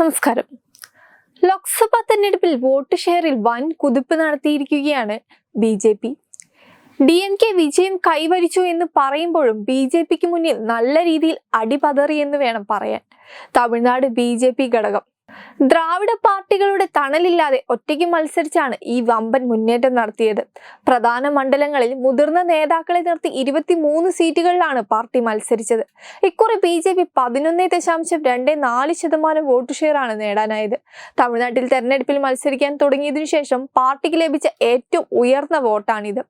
നമസ്കാരം. ലോക്സഭാ തെരഞ്ഞെടുപ്പിൽ വോട്ട് ഷെയറിൽ വൻ കുതിപ്പ് നടത്തിയിരിക്കുകയാണ് B J P. D M K വിജയം കൈവരിച്ചു എന്ന് പറയുമ്പോഴും ബി ജെ പിക്ക് മുന്നിൽ നല്ല രീതിയിൽ അടിപതറി എന്ന് വേണം പറയാൻ. തമിഴ്നാട് ബി ജെ പി ഘടകം ദ്രാവിഡ പാർട്ടികളുടെ തണലില്ലാതെ ഒറ്റയ്ക്ക് മത്സരിച്ചാണ് ഈ വമ്പൻ മുന്നേറ്റം നടത്തിയത്. പ്രധാന മണ്ഡലങ്ങളിൽ മുതിർന്ന നേതാക്കളെ നിർത്തി ഇരുപത്തിമൂന്ന് സീറ്റുകളിലാണ് പാർട്ടി മത്സരിച്ചത്. ഇക്കുറി ബി ജെ പി പതിനൊന്ന് ദശാംശം രണ്ട് നാല് ശതമാനം വോട്ട് ഷെയറാണ് നേടാനായത്. തമിഴ്നാട്ടിൽ തെരഞ്ഞെടുപ്പിൽ മത്സരിക്കാൻ തുടങ്ങിയതിനു ശേഷം പാർട്ടിക്ക് ലഭിച്ച ഏറ്റവും ഉയർന്ന വോട്ടാണിത്.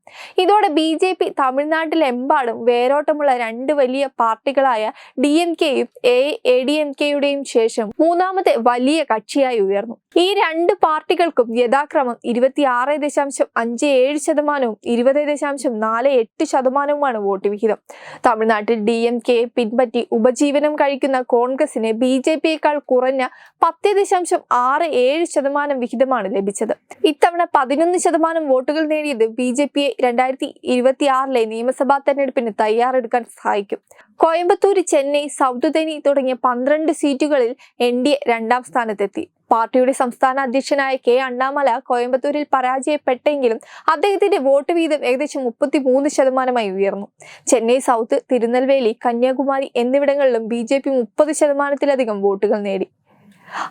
ഇതോടെ ബി ജെ പി തമിഴ്നാട്ടിലെമ്പാടും വേരോട്ടമുള്ള രണ്ട് വലിയ പാർട്ടികളായ ഡി എം കെയും എ എ ഡി എം കെയുടെയും ശേഷം മൂന്നാമത്തെ വലിയ കക്ഷിയായി ഉയർന്നു. ഈ രണ്ട് പാർട്ടികൾക്കും യഥാക്രമം ഇരുപത്തിയാറ് ദശാംശം അഞ്ച് ഏഴ് ശതമാനവും ഇരുപത് ദശാംശം നാല് എട്ട് ശതമാനവുമാണ് വോട്ട് വിഹിതം. തമിഴ്നാട്ടിൽ ഡി എം കെ പിൻപറ്റി ഉപജീവനം കഴിക്കുന്ന കോൺഗ്രസിന് ബി ജെ പിയേക്കാൾ കുറഞ്ഞ പത്ത് ദശാംശം ആറ് ഏഴ് ശതമാനം വിഹിതമാണ് ലഭിച്ചത്. ഇത്തവണ പതിനൊന്ന് ശതമാനം വോട്ടുകൾ നേടിയത് ബി ജെ പിയെ രണ്ടായിരത്തി ഇരുപത്തി ആറിലെ നിയമസഭാ തെരഞ്ഞെടുപ്പിന് തയ്യാറെടുക്കാൻ സഹായിക്കും. കോയമ്പത്തൂർ ചെന്നൈ സൗത്ത് തെനി തുടങ്ങിയ പന്ത്രണ്ട് സീറ്റുകളിൽ എൻ ഡി എ രണ്ടാം സ്ഥാനത്തെത്തി. പാർട്ടിയുടെ സംസ്ഥാന അധ്യക്ഷനായ കെ അണ്ണാമല കോയമ്പത്തൂരിൽ പരാജയപ്പെട്ടെങ്കിലും അദ്ദേഹത്തിന്റെ വോട്ട് വീതം ഏകദേശം മുപ്പത്തി മൂന്ന് ശതമാനമായി ഉയർന്നു. ചെന്നൈ സൗത്ത് തിരുനെൽവേലി കന്യാകുമാരി എന്നിവിടങ്ങളിലും ബി ജെ പി മുപ്പത് ശതമാനത്തിലധികം വോട്ടുകൾ നേടി.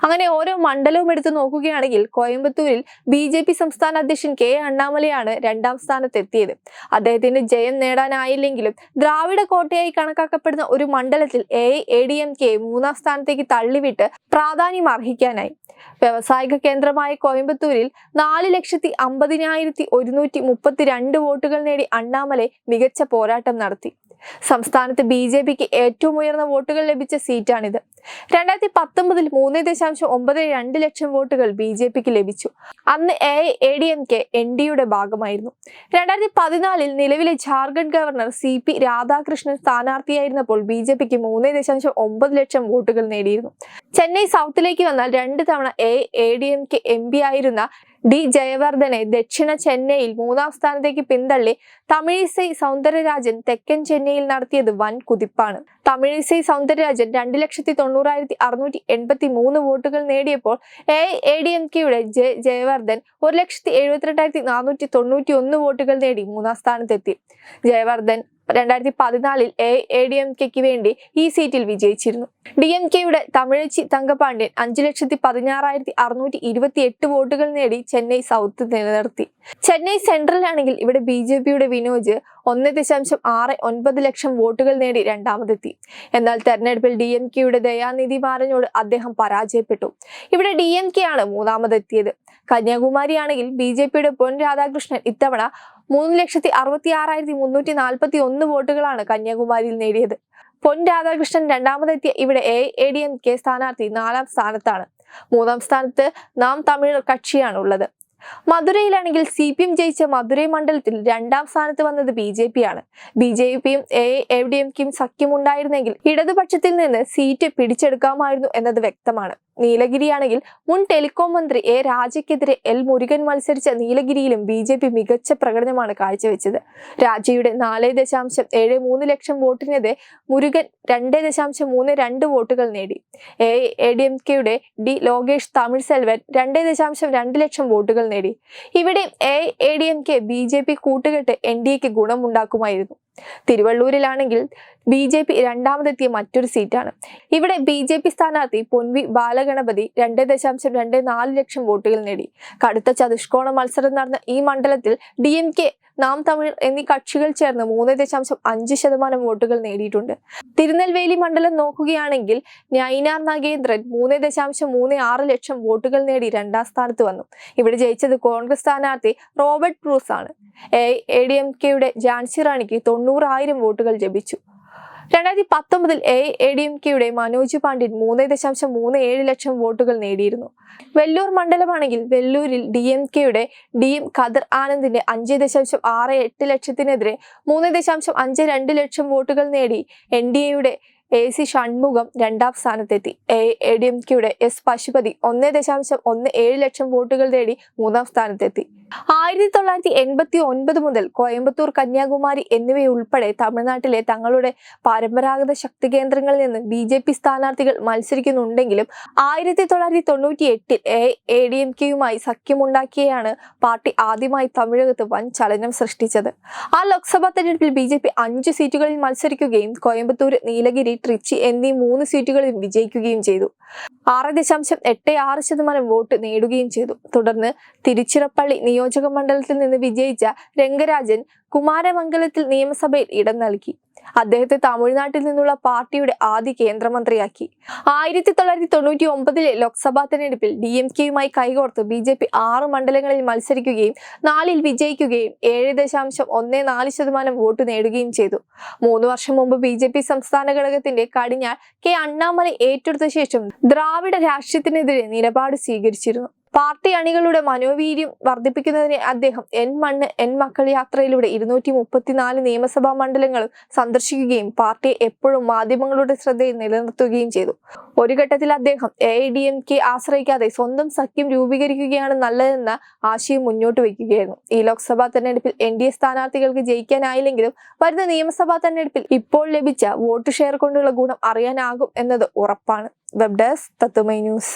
അങ്ങനെ ഓരോ മണ്ഡലവും എടുത്തു നോക്കുകയാണെങ്കിൽ കോയമ്പത്തൂരിൽ ബി ജെ പി സംസ്ഥാന അധ്യക്ഷൻ കെ അണ്ണാമലയാണ് രണ്ടാം സ്ഥാനത്തെത്തിയത്. അദ്ദേഹത്തിന് ജയം നേടാനായില്ലെങ്കിലും ദ്രാവിഡ കോട്ടയായി കണക്കാക്കപ്പെടുന്ന ഒരു മണ്ഡലത്തിൽ A A D M K മൂന്നാം സ്ഥാനത്തേക്ക് തള്ളിവിട്ട് പ്രാധാന്യം അർഹിക്കാനായി. വ്യവസായിക കേന്ദ്രമായ കോയമ്പത്തൂരിൽ നാല് ലക്ഷത്തി അമ്പതിനായിരത്തി ഒരുന്നൂറ്റി മുപ്പത്തിരണ്ട് വോട്ടുകൾ നേടി അണ്ണാമലെ മികച്ച പോരാട്ടം നടത്തി. സംസ്ഥാനത്ത് ബി ജെ പിക്ക് ഏറ്റവും ഉയർന്ന വോട്ടുകൾ ലഭിച്ച സീറ്റാണിത്. രണ്ടായിരത്തി പത്തൊമ്പതിൽ മൂന്ന് ദശാംശം ഒമ്പത് രണ്ട് ലക്ഷം വോട്ടുകൾ ബി ജെ പിക്ക് ലഭിച്ചു. അന്ന് A A D M K N ഡിയുടെ ഭാഗമായിരുന്നു. രണ്ടായിരത്തി പതിനാലിൽ നിലവിലെ Jharkhand governor C P Radhakrishnan സ്ഥാനാർത്ഥിയായിരുന്നപ്പോൾ B J പിക്ക് മൂന്ന് ദശാംശം ഒമ്പത് ലക്ഷം വോട്ടുകൾ നേടിയിരുന്നു. ചെന്നൈ സൗത്തിലേക്ക് വന്നാൽ രണ്ട് തവണ A A D M K M P ആയിരുന്ന ഡി ജയവർദ്ധനെ ദക്ഷിണ ചെന്നൈയിൽ മൂന്നാം സ്ഥാനത്തേക്ക് പിന്തള്ളി തമിഴിസൈ സൗന്ദരരാജൻ തെക്കൻ ചെന്നൈയിൽ നടത്തിയത് വൻ കുതിപ്പാണ്. തമിഴിസൈ സൗന്ദരരാജൻ രണ്ട് ലക്ഷത്തി തൊണ്ണൂറായിരത്തി അറുന്നൂറ്റി എൺപത്തി മൂന്ന് വോട്ടുകൾ നേടിയപ്പോൾ എ എ ഡി എം കെയുടെ ജെ ജയവർദ്ധൻ ഒരു ലക്ഷത്തി എഴുപത്തിരണ്ടായിരത്തി നാനൂറ്റി തൊണ്ണൂറ്റി ഒന്ന് വോട്ടുകൾ നേടി മൂന്നാം സ്ഥാനത്തെത്തി. ജയവർദ്ധൻ രണ്ടായിരത്തി പതിനാലിൽ എ എ ഡി എം കെക്ക് വേണ്ടി ഈ സീറ്റിൽ വിജയിച്ചിരുന്നു. ഡി എം കെയുടെ തമിഴച്ചി തങ്കപാണ്ഡ്യൻ അഞ്ചു ലക്ഷത്തി പതിനാറായിരത്തി അറുന്നൂറ്റി ഇരുപത്തി എട്ട് വോട്ടുകൾ നേടി ചെന്നൈ സൗത്ത് നിലനിർത്തി. ചെന്നൈ സെൻട്രലാണെങ്കിൽ ഇവിടെ ബി ജെ പിയുടെ വിനോജ് ഒന്ന് ദശാംശം ആറ് ഒൻപത് ലക്ഷം വോട്ടുകൾ നേടി രണ്ടാമതെത്തി. എന്നാൽ തെരഞ്ഞെടുപ്പിൽ ഡി എം കെയുടെ ദയാനിധി മാരനോട് അദ്ദേഹം പരാജയപ്പെട്ടു. ഇവിടെ ഡി എം കെ ആണ് മൂന്നാമതെത്തിയത്. കന്യാകുമാരി ആണെങ്കിൽ ബി ജെ പിയുടെ പൊൻ രാധാകൃഷ്ണൻ ഇത്തവണ മൂന്ന് ലക്ഷത്തി അറുപത്തി ആറായിരത്തി മുന്നൂറ്റി നാൽപ്പത്തി ഒന്ന് വോട്ടുകളാണ് കന്യാകുമാരിയിൽ നേടിയത്. പൊൻ രാധാകൃഷ്ണൻ രണ്ടാമതെത്തിയ ഇവിടെ A A D M K സ്ഥാനാർത്ഥി നാലാം സ്ഥാനത്താണ്. മൂന്നാം സ്ഥാനത്ത് നാം തമിഴ് കക്ഷിയാണ് ഉള്ളത് മധുരയിലാണെങ്കിൽ സി പി എം ജയിച്ച മധുരൈ മണ്ഡലത്തിൽ രണ്ടാം സ്ഥാനത്ത് വന്നത് ബി ജെ പി ആണ്. ബി ജെ പിയും എ എ ഡി എം കെയും സഖ്യമുണ്ടായിരുന്നെങ്കിൽ ഇടതുപക്ഷത്തിൽ നിന്ന് സീറ്റ് പിടിച്ചെടുക്കാമായിരുന്നു എന്നത് വ്യക്തമാണ്. നീലഗിരിയാണെങ്കിൽ മുൻ ടെലികോം മന്ത്രി എ രാജയ്ക്കെതിരെ എൽ മുരുകൻ മത്സരിച്ച നീലഗിരിയിലും ബി ജെ പി മികച്ച പ്രകടനമാണ് കാഴ്ചവെച്ചത്. രാജയുടെ നാല് ദശാംശം ഏഴ് മൂന്ന് ലക്ഷം വോട്ടിനെതിരെ മുരുകൻ രണ്ട് ദശാംശം മൂന്ന് രണ്ട് വോട്ടുകൾ നേടി. എ എ ഡി എം കെയുടെ ഡി ലോകേഷ് തമിഴ് സെൽവൻ രണ്ട് ദശാംശം രണ്ട് ലക്ഷം വോട്ടുകൾ നേടി. ഇവിടെ A A D M K B J P കൂട്ടുകെട്ട് എൻ ഡി എക്ക് ഗുണമുണ്ടാക്കുമായിരുന്നു. തിരുവള്ളൂരിലാണെങ്കിൽ ബി ജെ പി രണ്ടാമതെത്തിയ മറ്റൊരു സീറ്റാണ്. ഇവിടെ ബി ജെ പി സ്ഥാനാർത്ഥി പൊൻവി ബാലഗണപതി രണ്ട് ദശാംശം രണ്ട് നാല് ലക്ഷം വോട്ടുകൾ നേടി. കടുത്ത ചതുഷ്കോണ മത്സരം നടന്ന ഈ മണ്ഡലത്തിൽ ഡി എം കെ നാം തമിഴ് എന്നീ കക്ഷികൾ ചേർന്ന് മൂന്ന് ദശാംശം അഞ്ച് ശതമാനം വോട്ടുകൾ നേടിയിട്ടുണ്ട്. തിരുനെൽവേലി മണ്ഡലം നോക്കുകയാണെങ്കിൽ നൈനാർ നാഗേന്ദ്രൻ മൂന്ന് ദശാംശം മൂന്ന് ആറ് ലക്ഷം വോട്ടുകൾ നേടി രണ്ടാം സ്ഥാനത്ത് വന്നു. ഇവിടെ ജയിച്ചത് കോൺഗ്രസ് സ്ഥാനാർത്ഥി റോബർട്ട് ബ്രൂസ് ആണ് എ ഡി എം കെയുടെ ജാൻസി റാണിക്ക് തൊണ്ണൂറായിരം വോട്ടുകൾ ലഭിച്ചു രണ്ടായിരത്തി പത്തൊമ്പതിൽ എ എ ഡി എം കെയുടെ മനോജ് പാണ്ഡ്യൻ മൂന്ന് ദശാംശം മൂന്ന് ഏഴ് ലക്ഷം വോട്ടുകൾ നേടിയിരുന്നു. വെല്ലൂർ മണ്ഡലമാണെങ്കിൽ വെല്ലൂരിൽ ഡി എം കെയുടെ ഡി എം ഖദർ ആനന്ദിന്റെ അഞ്ച് ദശാംശം ആറ് എട്ട് ലക്ഷത്തിനെതിരെ മൂന്ന് ദശാംശം അഞ്ച് രണ്ട് ലക്ഷം വോട്ടുകൾ നേടി എൻ ഡി എയുടെ എ സി ഷൺമുഖം രണ്ടാം സ്ഥാനത്തെത്തി. എ എ ഡി എം കെയുടെ എസ് പശുപതി ഒന്ന് ദശാംശം ഒന്ന് ഏഴ് ലക്ഷം വോട്ടുകൾ നേടി മൂന്നാം സ്ഥാനത്തെത്തി. ആയിരത്തി തൊള്ളായിരത്തി എൺപത്തി ഒൻപത് മുതൽ കോയമ്പത്തൂർ കന്യാകുമാരി എന്നിവയുൾപ്പെടെ തമിഴ്നാട്ടിലെ തങ്ങളുടെ പരമ്പരാഗത ശക്തി കേന്ദ്രങ്ങളിൽ നിന്ന് ബി ജെ പി സ്ഥാനാർത്ഥികൾ മത്സരിക്കുന്നുണ്ടെങ്കിലും ആയിരത്തി തൊള്ളായിരത്തി തൊണ്ണൂറ്റി എട്ടിൽ എ എ ഡി എം കെയുമായി സഖ്യമുണ്ടാക്കിയാണ് പാർട്ടി ആദ്യമായി തമിഴകത്ത് വൻ ചലനം സൃഷ്ടിച്ചത്. ആ ലോക്സഭാ തെരഞ്ഞെടുപ്പിൽ ബി ജെ പി അഞ്ച് സീറ്റുകളിൽ മത്സരിക്കുകയും കോയമ്പത്തൂർ നീലഗിരി ട്രിച്ചി എന്നീ മൂന്ന് സീറ്റുകളിൽ വിജയിക്കുകയും ചെയ്തു. ആറ് ദശാംശം എട്ട് ആറ് ശതമാനം വോട്ട് നേടുകയും ചെയ്തു. തുടർന്ന് തിരുച്ചിറപ്പള്ളി നിയോജക മണ്ഡലത്തിൽ നിന്ന് വിജയിച്ച രംഗരാജൻ കുമാരമംഗലത്തിൽ നിയമസഭയിൽ ഇടം നൽകി. അദ്ദേഹത്തെ തമിഴ്നാട്ടിൽ നിന്നുള്ള പാർട്ടിയുടെ ആദ്യ കേന്ദ്രമന്ത്രിയാക്കി. ആയിരത്തി തൊള്ളായിരത്തി തൊണ്ണൂറ്റി ഒമ്പതിലെ ലോക്സഭാ തെരഞ്ഞെടുപ്പിൽ ഡി എം കെയുമായി കൈകോർത്ത് ബി ജെ പി ആറ് മണ്ഡലങ്ങളിൽ മത്സരിക്കുകയും നാലിൽ വിജയിക്കുകയും ഏഴ് ദശാംശം ഒന്ന് നാല് ശതമാനം വോട്ട് നേടുകയും ചെയ്തു. മൂന്ന് വർഷം മുമ്പ് ബി ജെ പി സംസ്ഥാന ഘടകത്തിന്റെ കടിഞ്ഞാൽ കെ അണ്ണാമലൈ ഏറ്റെടുത്ത ശേഷം ദ്രാവിഡ രാഷ്ട്രീയത്തിനെതിരെ നിലപാട് സ്വീകരിച്ചിരുന്നു. പാർട്ടി അണികളുടെ മനോവീര്യം വർദ്ധിപ്പിക്കുന്നതിന് അദ്ദേഹം എൻ മണ്ണ് എൻ മക്കൾ യാത്രയിലൂടെ ഇരുന്നൂറ്റി മുപ്പത്തിനാല് നിയമസഭാ മണ്ഡലങ്ങൾ സന്ദർശിക്കുകയും പാർട്ടിയെ എപ്പോഴും മാധ്യമങ്ങളുടെ ശ്രദ്ധയിൽ നിലനിർത്തുകയും ചെയ്തു. ഒരു ഘട്ടത്തിൽ അദ്ദേഹം A I D M K ആശ്രയിക്കാതെ സ്വന്തം സഖ്യം രൂപീകരിക്കുകയാണ് നല്ലതെന്ന ആശയം മുന്നോട്ട് വയ്ക്കുകയായിരുന്നു. ഈ ലോക്സഭാ തെരഞ്ഞെടുപ്പിൽ എൻ ഡി എ സ്ഥാനാർത്ഥികൾക്ക് ജയിക്കാനായില്ലെങ്കിലും വരുന്ന നിയമസഭാ തെരഞ്ഞെടുപ്പിൽ ഇപ്പോൾ ലഭിച്ച വോട്ട് ഷെയർ കൊണ്ടുള്ള ഗുണം അറിയാനാകും എന്നത് ഉറപ്പാണ്. വെബ് ഡെസ്ക് തത്തുമൈ ന്യൂസ്.